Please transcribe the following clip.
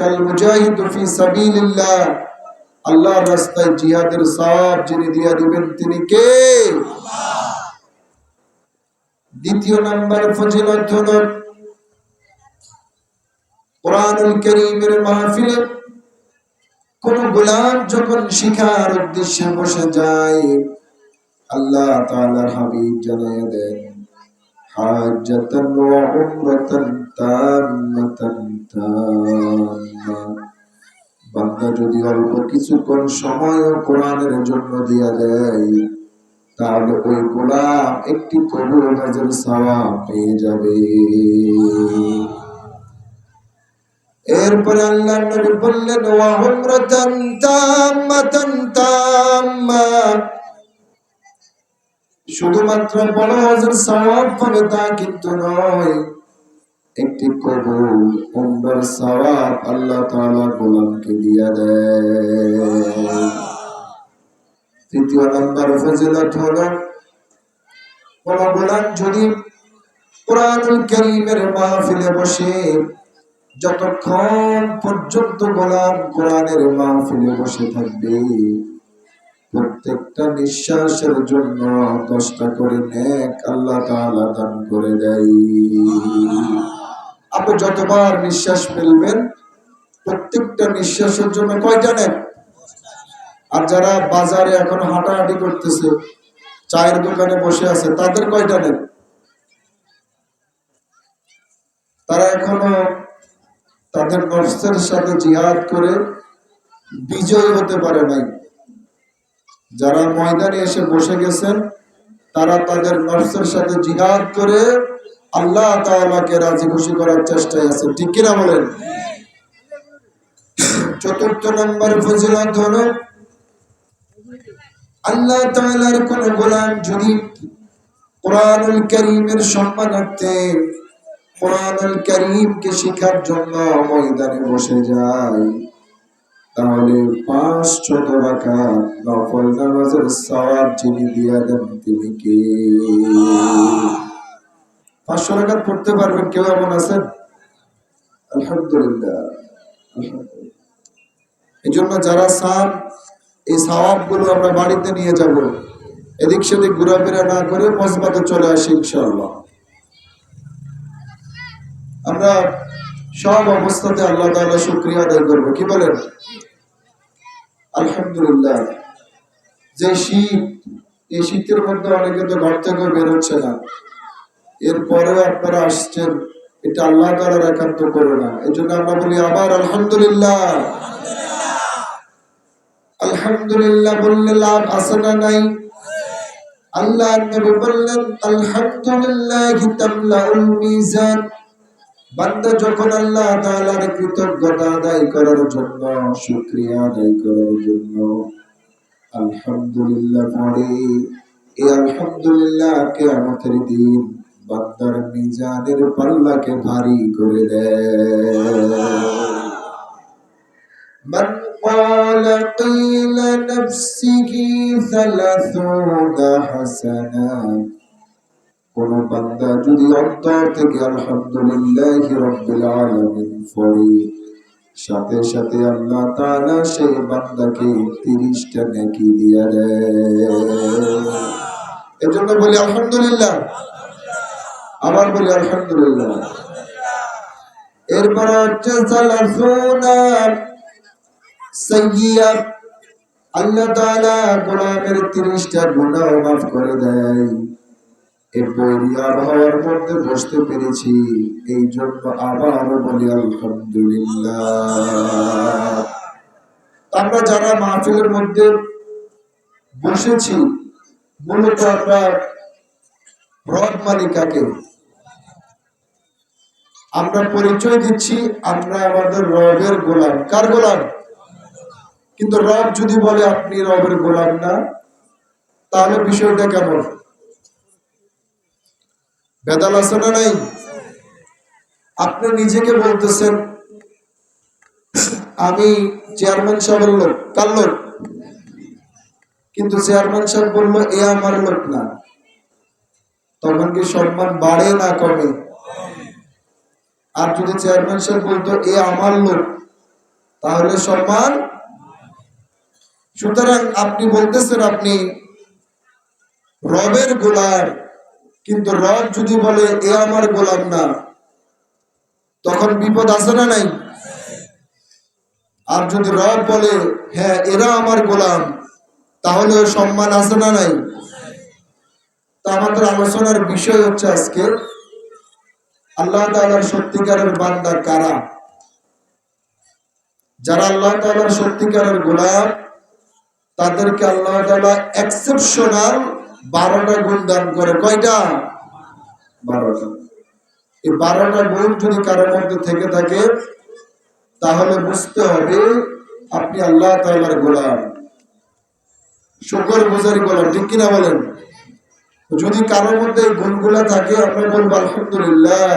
কাল মুজাহিদ ফি সাবিলিল্লাহ। আল্লাহর রাস্তায় জিহাদের সওয়াব যিনি দিয়া দিবেন, তিনি কে? দ্বিতীয় নাম্বার ফজিলত কোন গোলাম যখন শিখার উদ্দেশ্যে বসে যায়, আল্লাহ তাম্মাতান তাম্মা বান্দা যদি অল্প কিছুক্ষণ সময়ও কোরআনের জন্য দিয়া দেয়, তাহলে ওই গোলাম একটি কবুল হাজার সওয়াব পেয়ে যাবে। এরপরে আল্লাহ নবী বললেন ওয়া শুধুমাত্র বড় হাজার সওয়াব পাবে তা কিন্তু নয় একটি কবুল আল্লাহ তাআলা গোলামকে দিয়া দেয়। তৃতীয় নম্বর ফজিলত হলো, কোন গোলাম যদি যতক্ষণ পর্যন্ত গোলাম বসে থাকবে, প্রত্যেকটা নিঃশ্বাসের জন্য দশটা করে নেক আল্লাহ তাআলা দান করে দেয়। আপনি যতবার নিঃশ্বাস ফেলবেন, প্রত্যেকটা নিঃশ্বাসের জন্য কয়টা নেক আর যারা বাজারে এখন হাঁটাহাঁটি করতেছে, চায়ের দোকানে বসে আছে, তাদের কয়টা নেক তারা এখনও তাদের নফসের সাথে জিহাদ করে বিজয়ী হতে পারে নাই। যারা ময়দানে এসে বসে গেছেন, তারা তাদের নফসের সাথে জিহাদ করে আল্লাহ তাআলাকে রাজি খুশি করার চেষ্টায় আছে। ঠিক কিনা বলেন? চতুর্থ নম্বর ফজিলত হলো, আল্লাহ তাআলার কোন গোলাম যদি কোরআনুল কারীমের সম্মানার্থে কোরআনুল কারীমকে শেখার জন্য ময়দানে বসে যায়, তাহলে পাঁচ ছোট রাখা নফল নামাজের সওয়াব যিনি দিয়া দেন তিনি কে? পাঁচশো রাকাত পড়তে পারবেন, কেউ এমন আছেন? আলহামদুলিল্লাহ। এই জন্য যারা চান, এই সওয়াবগুলো আমরা বাড়িতে নিয়ে যাব। এদিক সেদিক ঘোরাফেরা না করে মজবাতে চলে আসি ইনশাআল্লাহ। আমরা সব অবস্থাতে আল্লাহ তাআলা শুক্রিয়া আদায় করব। কি বলেন? আলহামদুলিল্লাহ। যে শীত, এই শীতের মধ্যে অনেকে তো ঘর থেকে বেরোচ্ছে না। এরপরেও আপনারা আসছেন, এটা আল্লাহ তাআলার একান্ত করে না এই জন্য আমরা বলি, আবার আলহামদুলিল্লাহ। আলহামদুলিল্লাহ বললে লাভ আছে না নাই? আলহামদুলিল্লাহ মিজান। বান্দা যখন আল্লাহ কৃতজ্ঞতা আদায় করার জন্য আদায় করার জন্য আলহামদুলিল্লাহ এই দিন বান্দার মিজানের পাল্লাকে ভারী করে দেয় من قال قيل نفسه ثلاثون حسنا কোন বান্দা যদি অন্তর থেকে আলহামদুলিল্লাহ রব্বিল আলামিন পড়ে সাথে সাথে আল্লাহ তাআলা সেই বান্দাকে 30টা নেকি দিয়া দেয় এজন্য বলি আলহামদুলিল্লাহ আবার বলি, আলহামদুলিল্লাহ। এরপর হচ্ছে আল্লাহ তাআলা গোলামের 30টা গুনাহ মাফ করে দেয়। বসতে পেরেছি, এই জন্য আলহামদুলিল্লাহ। আমরা যারা মাহফিলের মধ্যে বসেছি, মূলত আমরা রব মালিকাকে আমরা পরিচয় দিচ্ছি, আমরা আমাদের রবের গোলাম। কার গোলাম? কিন্তু রব যদি বলে আপনি রবের গোলাম না, তাহলে বিষয়টা কেমন? বেদাল আছে না নাই? আপনি নিজেকে বলতেছেন, আমি চেয়ারম্যান সাহেবের লোক, কার লোক? কিন্তু চেয়ারম্যান সাহেব বলল, এ আমার লোক না। তখন কি সম্মান বাড়ে না কমে? আর যদি চেয়ারম্যান সাহেব বলতো, এ আমার লোক, তাহলে সম্মান সুতরাং আপনি বলতেছেন আপনি, রবের গোলাম কিন্তু রব যদি বলে, এ আমার গোলাম না, তখন বিপদ আছে না নাই? আর যদি রব বলে হ্যাঁ এরা আমার গোলাম, তাহলে সম্মান আছে না নাই? তা আমাদের আলোচনার বিষয় হচ্ছে আজকে আল্লাহ তাআলার সত্যিকারের বান্দা কারা? যারা আল্লাহ তাআলার সত্যিকারের গোলাম, তাদেরকে আল্লাহ তাআলা এক্সেপশনাল বারোটা গুণ দান করে। কয়টা? বারোটা। এই বারোটা গুণ যদি কারোর মধ্যে থেকে থাকে, তাহলে বুঝতে হবে আপনি আল্লাহ তাআলার গোলাম। শুকর গুজারি গোলাম, ঠিক কিনা বলেন? যদি কারোর মধ্যে এই গুণগুলা থাকে আমরা বলব আলহামদুলিল্লাহ।